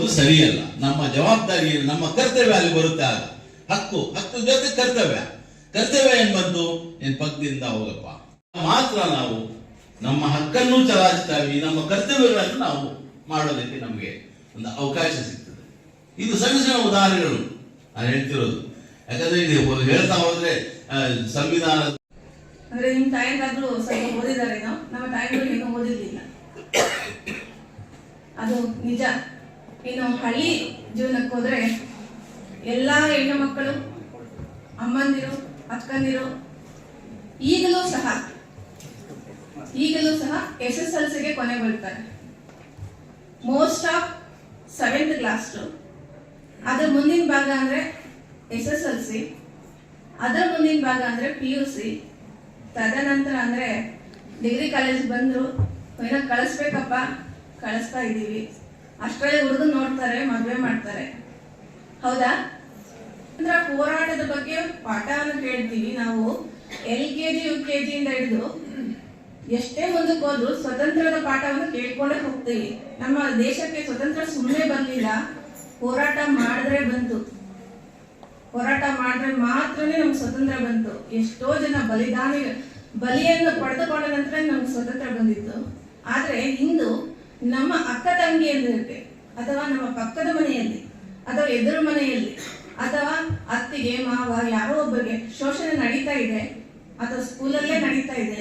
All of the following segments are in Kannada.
ಅದು ಸರಿಯಲ್ಲ. ನಮ್ಮ ಜವಾಬ್ದಾರಿ, ನಮ್ಮ ಕರ್ತವ್ಯ ಅಲ್ಲಿ ಬರುತ್ತೆ ಆಗ. ಹಕ್ಕು ಹಕ್ಕು ಜೊತೆ ಕರ್ತವ್ಯ. ಕರ್ತವ್ಯ ಏನ್ ಬಂತು? ಏನ್ ಪಕ್ಕದಿಂದ ಹೋಗಪ್ಪ. ಮಾತ್ರ ನಾವು ನಮ್ಮ ಹಕ್ಕನ್ನು ಚಲಾಯಿಸ್ತಾವಿ ನಮ್ಮ ಕರ್ತವ್ಯಗಳನ್ನು ನಾವು ಮಾಡೋದಕ್ಕೆ ನಮಗೆ ಒಂದು ಅವಕಾಶ ಸಿಗ್ತದೆ. ಇದು ಸಣ್ಣ ಸಣ್ಣ ಉದಾಹರಣೆಗಳು ನಾನು ಹೇಳ್ತಿರೋದು. ಯಾಕಂದ್ರೆ ಇದು ಹೇಳ್ತಾ ಹೋದ್ರೆ ಸಂವಿಧಾನ ಅಂದ್ರೆ ನಿಮ್ ತಾಯಿಗಾದ್ರೂ ಸ್ವಲ್ಪ ಓದಿದಾರೇನೋ ನಮ್ಮ ತಾಯಿಗಳು ಏನೋ ಓದಿರ್ಲಿಲ್ಲ. ಅದು ನಿಜ. ಇನ್ನು ಹಳ್ಳಿ ಜೀವನಕ್ಕೆ ಹೋದ್ರೆ ಎಲ್ಲ ಹೆಣ್ಣು ಮಕ್ಕಳು, ಅಮ್ಮಂದಿರು, ಅಕ್ಕಂದಿರು ಈಗಲೂ ಸಹ ಈಗಲೂ ಸಹ ಎಸ್ ಎಸ್ ಎಲ್ ಸಿಗೆ ಕೊನೆ ಬರ್ತಾರೆ ಮೋಸ್ಟ್ ಆಫ್ ಸೆವೆಂತ್ ಕ್ಲಾಸ್ ಅದ್ರ ಮುಂದಿನ ಭಾಗ ಅಂದ್ರೆ ಎಸ್ ಎಸ್ ಎಲ್ ಸಿ. ಅದರ ಮುಂದಿನ ಭಾಗ ಅಂದ್ರೆ ಪಿ ಯು ಸಿ. ತದನಂತರ ಅಂದ್ರೆ ಡಿಗ್ರಿ ಕಾಲೇಜ್ ಬಂದ್ರು ಏನೋ ಕಳಿಸ್ಬೇಕಪ್ಪ, ಕಳಿಸ್ತಾ ಇದ್ದೀವಿ ಅಷ್ಟರಲ್ಲಿ ಹುಡುಗ ನೋಡ್ತಾರೆ, ಮದುವೆ ಮಾಡ್ತಾರೆ. ಹೌದಾ? ಅಂದ್ರೆ ಹೋರಾಟದ ಬಗ್ಗೆ ಪಾಠವನ್ನು ಕೇಳ್ತೀವಿ ನಾವು. L K G, U K ಜಿಯಿಂದ ಹಿಡಿದು ಎಷ್ಟೇ ಮುಂದಕ್ಕೆ ಹೋದ್ರು ಸ್ವತಂತ್ರದ ಪಾಠವನ್ನು ಕೇಳ್ಕೊಂಡೇ ಹೋಗ್ತೀವಿ. ನಮ್ಮ ದೇಶಕ್ಕೆ ಸ್ವತಂತ್ರ ಸುಮ್ಮನೆ ಬಂದಿಲ್ಲ. ಹೋರಾಟ ಮಾಡಿದ್ರೆ ಬಂತು. ಹೋರಾಟ ಮಾಡಿದ್ರೆ ಮಾತ್ರನೇ ನಮ್ಗೆ ಸ್ವತಂತ್ರ ಬಂತು. ಎಷ್ಟೋ ಜನ ಬಲಿದಾನಿ, ಬಲಿಯನ್ನು ಪಡೆದುಕೊಂಡ ನಂತರ ನಮ್ಗೆ ಸ್ವತಂತ್ರ ಬಂದಿತ್ತು. ಆದರೆ ಇಂದು ನಮ್ಮ ಅಕ್ಕ ತಂಗಿಯಂದಿರಿಗೆ ಅಥವಾ ನಮ್ಮ ಪಕ್ಕದ ಮನೆಯಲ್ಲಿ, ಅಥವಾ ಎದುರು ಮನೆಯಲ್ಲಿ, ಅಥವಾ ಅತ್ತಿಗೆ, ಮಾವ, ಯಾರೋ ಒಬ್ಬರಿಗೆ ಶೋಷಣೆ ನಡೀತಾ ಇದೆ, ಅಥವಾ ಸ್ಕೂಲಲ್ಲೇ ನಡೀತಾ ಇದೆ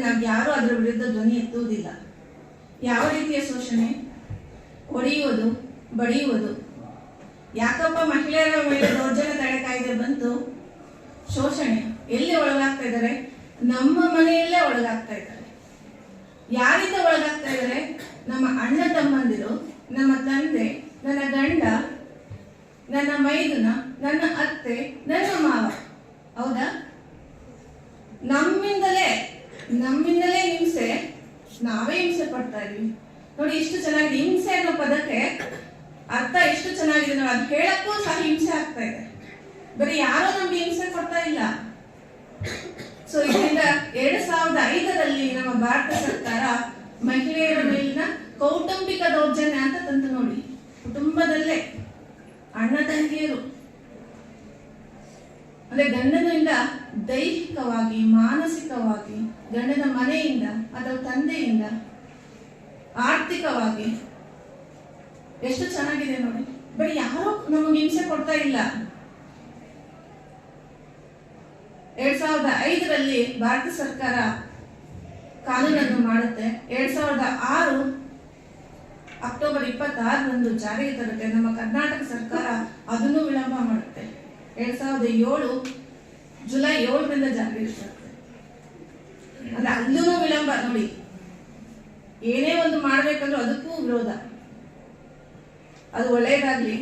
ನಾವು ಯಾರು ಅದರ ವಿರುದ್ಧ ಧ್ವನಿ ಎತ್ತುವುದಿಲ್ಲ. ಯಾವ ರೀತಿಯ ಶೋಷಣೆ? ಹೊಡೆಯುವುದು, ಬಡಿಯುವುದು. ಯಾಕಪ್ಪ ಮಹಿಳೆಯರ ಮೇಲೆ ದೌರ್ಜನ್ಯ ತಡೆ ಕಾಯ್ದೆ ಬಂತು? ಶೋಷಣೆ. ಎಲ್ಲಿ ಒಳಗಾಗ್ತಾ ಇದ್ದಾರೆ? ನಮ್ಮ ಮನೆಯಲ್ಲೇ ಒಳಗಾಗ್ತಾ ಇದ್ದಾರೆ ಯಾರಿಂದ ಒಳಗಾಗ್ತಾ ಇದ್ದಾರೆ ನಮ್ಮ ಅಣ್ಣ ತಮ್ಮಂದಿರು, ನಮ್ಮ ತಂದೆ, ನನ್ನ ಗಂಡ, ನನ್ನ ಮೈದುನ, ನನ್ನ ಅತ್ತೆ, ನನ್ನ ಮಾವ. ಹೌದಾ? ನಮ್ಮಿಂದಲೇ ನಮ್ಮಿಂದಲೇ ಹಿಂಸೆ, ನಾವೇ ಹಿಂಸೆ ಪಡ್ತಾ ಇದೀವಿ. ನೋಡಿ, ಇಷ್ಟು ಚೆನ್ನಾಗಿದೆ ಹಿಂಸೆ ಅನ್ನೋ ಪದಕ್ಕೆ ಅರ್ಥ ಎಷ್ಟು ಚೆನ್ನಾಗಿದೆ. ನಾವು ಅದು ಹೇಳಕ್ಕೂ ಸಹ ಹಿಂಸೆ ಆಗ್ತಾ ಇದೆ. ಬರೀ ಯಾರೋ ನಮ್ಗೆ ಹಿಂಸೆ ಕೊಡ್ತಾ ಇಲ್ಲ. ಸೊ ಇದರಿಂದ ಎರಡ್ ಸಾವಿರದ ಐದರಲ್ಲಿ ನಮ್ಮ ಭಾರತ ಸರ್ಕಾರ ಮಹಿಳೆಯರ ಮೇಲಿನ ಕೌಟುಂಬಿಕ ದೌರ್ಜನ್ಯ ಅಂತ ತಂದು ನೋಡಿ. ಕುಟುಂಬದಲ್ಲೇ ಅಣ್ಣ ತಂಗಿಯರು. ಅಂದ್ರೆ ಗಂಡನಿಂದ ದೈಹಿಕವಾಗಿ, ಮಾನಸಿಕವಾಗಿ, ಗಂಡನ ಮನೆಯಿಂದ ಅಥವಾ ತಂದೆಯಿಂದ ಆರ್ಥಿಕವಾಗಿ ಎಷ್ಟು ಚೆನ್ನಾಗಿದೆ ನೋಡಿ. ಬಟ್ ಯಾರು ನಮಗೆ ಹಿಂಸೆ ಕೊಡ್ತಾ ಇಲ್ಲ. ಎರಡ್ ಸಾವಿರದ ಐದರಲ್ಲಿ ಭಾರತ ಸರ್ಕಾರ ಕಾನೂನನ್ನು ಮಾಡುತ್ತೆ. ಎರಡ್ ಸಾವಿರದ ಆರು ಅಕ್ಟೋಬರ್ ಇಪ್ಪತ್ತಾರರಂದು ಜಾರಿಗೆ ತರುತ್ತೆ. ನಮ್ಮ ಕರ್ನಾಟಕ ಸರ್ಕಾರ ಅದನ್ನು ವಿಳಂಬ ಮಾಡುತ್ತೆ. ಎರಡ್ ಸಾವಿರದ ಏಳು, ಜುಲೈ ಏಳರಿಂದ ಜಾರಿಗೆ ತರುತ್ತೆ. ಅಂದ್ರೆ ಅಲ್ಲೂ ವಿಳಂಬ. ನೋಡಿ, ಏನೇ ಒಂದು ಮಾಡ್ಬೇಕಂದ್ರೂ ಅದಕ್ಕೂ ವಿರೋಧ. ಅದು ಒಳ್ಳೆಯದಾಗ್ಲಿ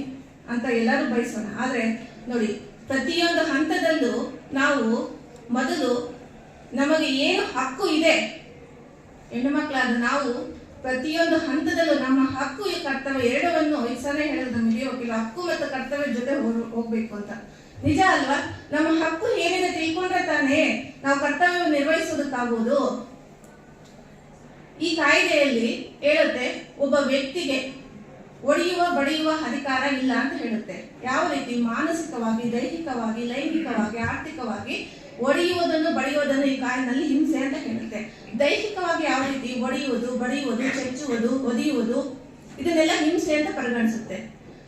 ಅಂತ ಎಲ್ಲರೂ ಬಯಸೋಣ. ಆದ್ರೆ ನೋಡಿ, ಪ್ರತಿಯೊಂದು ಹಂತದಲ್ಲೂ ನಾವು ಮೊದಲು ನಮಗೆ ಏನು ಹಕ್ಕು ಇದೆ? ಹೆಣ್ಣು ಮಕ್ಕಳಾದ ನಾವು ಪ್ರತಿಯೊಂದು ಹಂತದಲ್ಲೂ ನಮ್ಮ ಹಕ್ಕು ಕರ್ತವ್ಯ ಎರಡವನ್ನು ಸಲ ಹೇಳಿದ್ರು ನಮಗೆ ಹಕ್ಕು ಮತ್ತು ಕರ್ತವ್ಯ ಜೊತೆ ಹೋಗ್- ಹೋಗ್ಬೇಕು ಅಂತ. ನಿಜ ಅಲ್ವಾ? ನಮ್ಮ ಹಕ್ಕು ಏನಿದೆ ತಿಳ್ಕೊಂಡ್ರೆ ತಾನೇ ನಾವು ಕರ್ತವ್ಯ ನಿರ್ವಹಿಸೋದಕ್ಕಾಗುವುದು ಈ ಕಾಯ್ದೆಯಲ್ಲಿ ಹೇಳುತ್ತೆ, ಒಬ್ಬ ವ್ಯಕ್ತಿಗೆ ಒಡೆಯುವ, ಬಡಿಯುವ ಅಧಿಕಾರ ಇಲ್ಲ ಅಂತ ಹೇಳುತ್ತೆ. ಯಾವ ರೀತಿ? ಮಾನಸಿಕವಾಗಿ, ದೈಹಿಕವಾಗಿ, ಲೈಂಗಿಕವಾಗಿ, ಆರ್ಥಿಕವಾಗಿ ಒಡೆಯುವುದನ್ನು ಬಡಿಯುವುದನ್ನು ಈ ಕಾಯಿನಲ್ಲಿ ಹಿಂಸೆ ಅಂತ ಹೇಳುತ್ತೆ ದೈಹಿಕವಾಗಿ ಯಾವ ರೀತಿ ಒಡೆಯುವುದು, ಬಡಿಯುವುದು, ಚೆಚ್ಚುವುದು, ಒದಿಯುವುದು, ಇದನ್ನೆಲ್ಲ ಹಿಂಸೆ ಅಂತ ಪರಿಗಣಿಸುತ್ತೆ.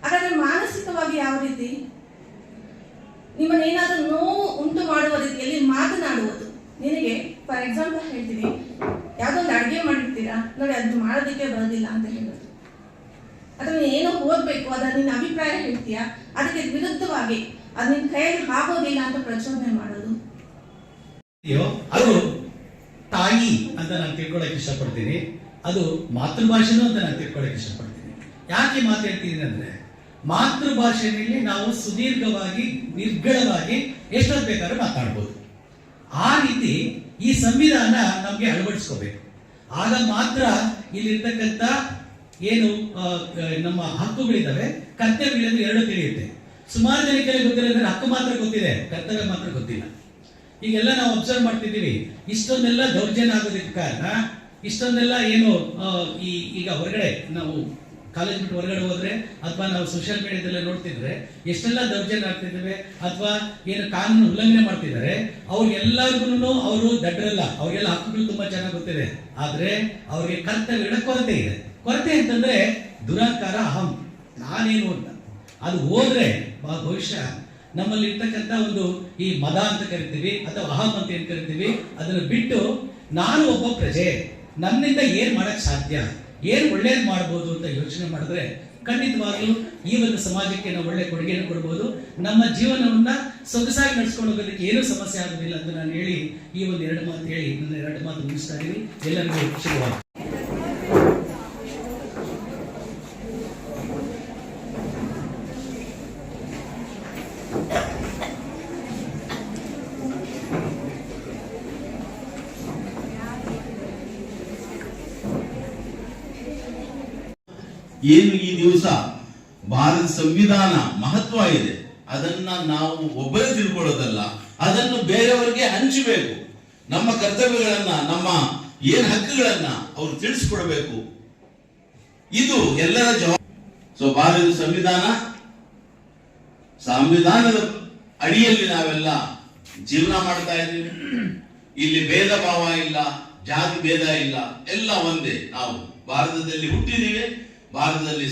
ಹಾಗಾದ್ರೆ ಮಾನಸಿಕವಾಗಿ ಯಾವ ರೀತಿ? ನಿಮ್ಮನ್ನೇನಾದ್ರೂ ನೋವು ಉಂಟು ಮಾಡುವ ರೀತಿಯಲ್ಲಿ ಮಾತನಾಡುವುದು. ನಿನಗೆ ಫಾರ್ ಎಕ್ಸಾಂಪಲ್ ಹೇಳ್ತೀನಿ, ಯಾವುದೋ ಒಂದು ಅಡುಗೆ ಮಾಡಿರ್ತೀರಾ? ನೋಡಿ, ಅದು ಮಾಡೋದಕ್ಕೆ ಬರೋದಿಲ್ಲ ಅಂತ ಹೇಳೋದು. ಅಥವಾ ಏನೋ ಓದ್ಬೇಕು ಅದರ ನಿನ್ನ ಅಭಿಪ್ರಾಯ ಹೇಳ್ತೀಯಾ? ಅದಕ್ಕೆ ವಿರುದ್ಧವಾಗಿ, ಅದು ನಿನ್ನ ಕೈಯಲ್ಲಿ ಆಗೋದಿಲ್ಲ ಅಂತ ಪ್ರಚೋದನೆ ಮಾಡೋದು ಅದು ತಾಯಿ ಅಂತ ನಾನು ತಿಳ್ಕೊಳಕ್ ಇಷ್ಟಪಡ್ತೀನಿ. ಅದು ಮಾತೃಭಾಷೆನೂ ಅಂತ ನಾನು ತಿಳ್ಕೊಳಕ್ ಇಷ್ಟಪಡ್ತೀನಿ. ಯಾಕೆ ಮಾತಾಡ್ತೀನಿ ಅಂದ್ರೆ, ಮಾತೃಭಾಷೆಯಲ್ಲಿ ನಾವು ಸುದೀರ್ಘವಾಗಿ, ನಿರ್ಗಳವಾಗಿ ಎಷ್ಟೊತ್ತು ಬೇಕಾದ್ರೂ ಮಾತಾಡ್ಬೋದು. ಆ ರೀತಿ ಈ ಸಂವಿಧಾನ ನಮಗೆ ಅಳವಡಿಸ್ಕೋಬೇಕು. ಆಗ ಮಾತ್ರ ಇಲ್ಲಿರ್ತಕ್ಕಂಥ ಏನು ನಮ್ಮ ಹಕ್ಕುಗಳಿದ್ದಾವೆ ಕರ್ತವ್ಯಗಳಿಂದ ಎರಡು ತಿಳಿಯುತ್ತೆ. ಸುಮಾರು ಜನಕ್ಕೆ ಗೊತ್ತಿರೋದ್ರೆ ಹಕ್ಕು ಮಾತ್ರ ಗೊತ್ತಿದೆ, ಕರ್ತವ್ಯ ಮಾತ್ರ ಗೊತ್ತಿಲ್ಲ. ಈಗೆಲ್ಲ ನಾವು ಅಬ್ಸರ್ವ್ ಮಾಡ್ತಿದ್ದೀವಿ. ಇಷ್ಟೊಂದೆಲ್ಲ ದೌರ್ಜನ್ಯ ಆಗೋದಕ್ಕೆ ಕಾರಣ, ಇಷ್ಟೊಂದೆಲ್ಲ ಏನು ಈ, ಈಗ ಹೊರಗಡೆ ನಾವು ಕಾಲೇಜ್ ಬಿಟ್ಟು ಹೊರಗಡೆ ಹೋದ್ರೆ ಅಥವಾ ನಾವು ಸೋಷಿಯಲ್ ಮೀಡಿಯಾದಲ್ಲಿ ನೋಡ್ತಿದ್ರೆ ಎಷ್ಟೆಲ್ಲ ದೌರ್ಜನ್ಯ ಆಗ್ತಿದ್ದಾವೆ ಅಥವಾ ಏನು ಕಾನೂನು ಉಲ್ಲಂಘನೆ ಮಾಡ್ತಿದ್ದಾರೆ ಅವ್ರಿಗೆಲ್ಲರಿಗೂ ಅವರು ದಡ್ಡರಲ್ಲ ಅವ್ರಿಗೆಲ್ಲ ಹಕ್ಕುಗಳು ತುಂಬಾ ಚೆನ್ನಾಗಿ ಗೊತ್ತಿದೆ. ಆದ್ರೆ ಅವ್ರಿಗೆ ಕರ್ತವ್ಯಗಳ ಕೊರತೆ ಇದೆ. ಕೊರತೆ ಅಂತಂದ್ರೆ ದುರಾಕಾರ ಅಹಂ. ನಾನೇನು ಅಂತ. ಅದು ಹೋದ್ರೆ ಭವಿಷ್ಯ ನಮ್ಮಲ್ಲಿ ಇರ್ತಕ್ಕಂಥ ಒಂದು ಈ ಮದ ಅಂತ ಕರಿತೀವಿ ಅಥವಾ ಅಹಂ ಅಂತ ಏನ್ ಕರಿತೀವಿ, ಅದನ್ನ ಬಿಟ್ಟು ನಾನು ಒಬ್ಬ ಪ್ರಜೆ. ನನ್ನಿಂದ ಏನ್ ಮಾಡಕ್ ಸಾಧ್ಯ? ಏನ್ ಒಳ್ಳೇದ್ ಮಾಡ್ಬೋದು ಅಂತ ಯೋಚನೆ ಮಾಡಿದ್ರೆ ಖಂಡಿತವಾಗ್ಲೂ ಈ ಒಂದು ಸಮಾಜಕ್ಕೆ ನಾವು ಒಳ್ಳೆ ಕೊಡುಗೆಯನ್ನು ಕೊಡ್ಬೋದು. ನಮ್ಮ ಜೀವನವನ್ನ ಸೊಗಸಾಗಿ ನಡ್ಸ್ಕೊಂಡು ಹೋಗೋದಕ್ಕೆ ಏನೂ ಸಮಸ್ಯೆ ಆಗೋದಿಲ್ಲ ಅಂತ ನಾನು ಹೇಳಿ ಈ ಒಂದು ಎರಡು ಮಾತು ಹೇಳಿ ನನ್ನ ಎರಡು ಮಾತು ಮುಗಿಸ್ತಾ ಇದೀನಿ ಎಲ್ಲರಿಗೂ ಶುಭವಾಗಿ ಏನು ಈ ದಿವಸ? ಭಾರತ ಸಂವಿಧಾನ ಮಹತ್ವ ಇದೆ. ಅದನ್ನ ನಾವು ಒಬ್ಬರೇ ತಿಳ್ಕೊಳ್ಳೋದಲ್ಲ. ಅದನ್ನು ಬೇರೆಯವರಿಗೆ ಹಂಚಬೇಕು. ನಮ್ಮ ಕರ್ತವ್ಯಗಳನ್ನ, ನಮ್ಮ ಏನ್ ಹಕ್ಕುಗಳನ್ನ ಅವ್ರು ತಿಳಿಸ್ಕೊಡ್ಬೇಕು. ಇದು ಎಲ್ಲರ ಜವಾಬ್ದಾರಿ ಸೊ ಭಾರತದ ಸಂವಿಧಾನ, ಸಂವಿಧಾನದ ಅಡಿಯಲ್ಲಿ ನಾವೆಲ್ಲ ಜೀವನ ಮಾಡ್ತಾ ಇದ್ದೀವಿ. ಇಲ್ಲಿ ಭೇದ ಭಾವ ಇಲ್ಲ, ಜಾತಿ ಭೇದ ಇಲ್ಲ, ಎಲ್ಲ ಒಂದೇ. ನಾವು ಭಾರತದಲ್ಲಿ ಹುಟ್ಟಿದ್ದೀವಿ. ಭಾರತದಲ್ಲಿ